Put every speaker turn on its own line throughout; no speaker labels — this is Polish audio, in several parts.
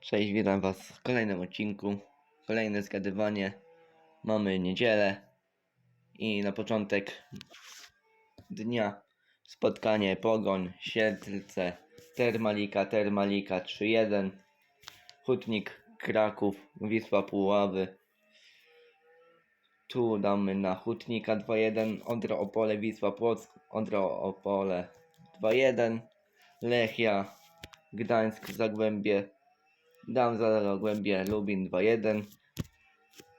Cześć, witam Was w kolejnym odcinku. Kolejne zgadywanie. Mamy niedzielę i na początek dnia spotkanie Pogoń, Siedlce, Termalika, Termalika 3-1, Hutnik Kraków, Wisła Puławy. Tu damy na Hutnika 2-1, Odro Opole, Wisła Płock, Odro Opole 2-1, Lechia, Gdańsk, Zagłębie Dam za Zagłębie Lubin 2-1.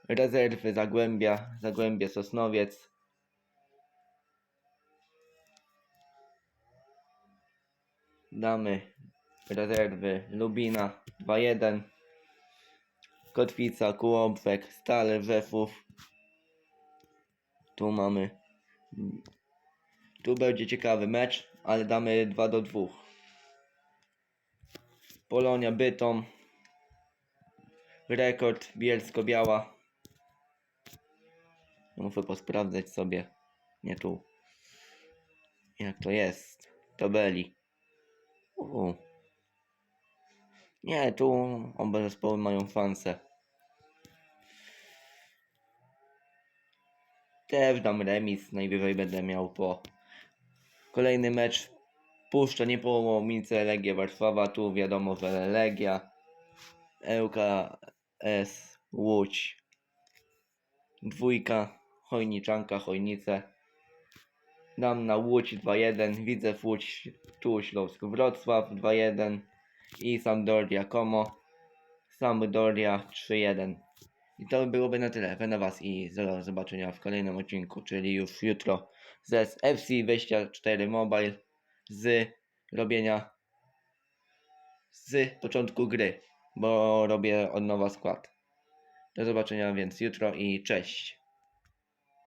Rezerwy Zagłębia, Zagłębie Sosnowiec. Damy rezerwy Lubina 2-1. Kotwica, Kułobrzeg, Stale, Rzeszów. Tu mamy. Tu będzie ciekawy mecz, ale damy 2 do 2. Polonia Bytom. Rekord Bielsko-Biała. Muszę posprawdzać sobie. Nie tu. Jak to jest? Tabeli. U. Nie, tu oba zespoły mają szansę. Też dam remis, najwyżej będę miał po. Kolejny mecz puszcza nie połomice Legia Warszawa, tu wiadomo, że Legia. ŁKS Łódź. Dwójka, Chojniczanka, Chojnice. Dam na Łódź 2-1, widzę Łódź, tu Śląsk Wrocław 2-1 i Sampdoria Como. Sampdoria 3-1. I to byłoby na tyle. Będę Was i do zobaczenia w kolejnym odcinku, czyli już jutro ze FC24 Mobile z robienia z początku gry, bo robię od nowa skład. Do zobaczenia więc jutro i cześć.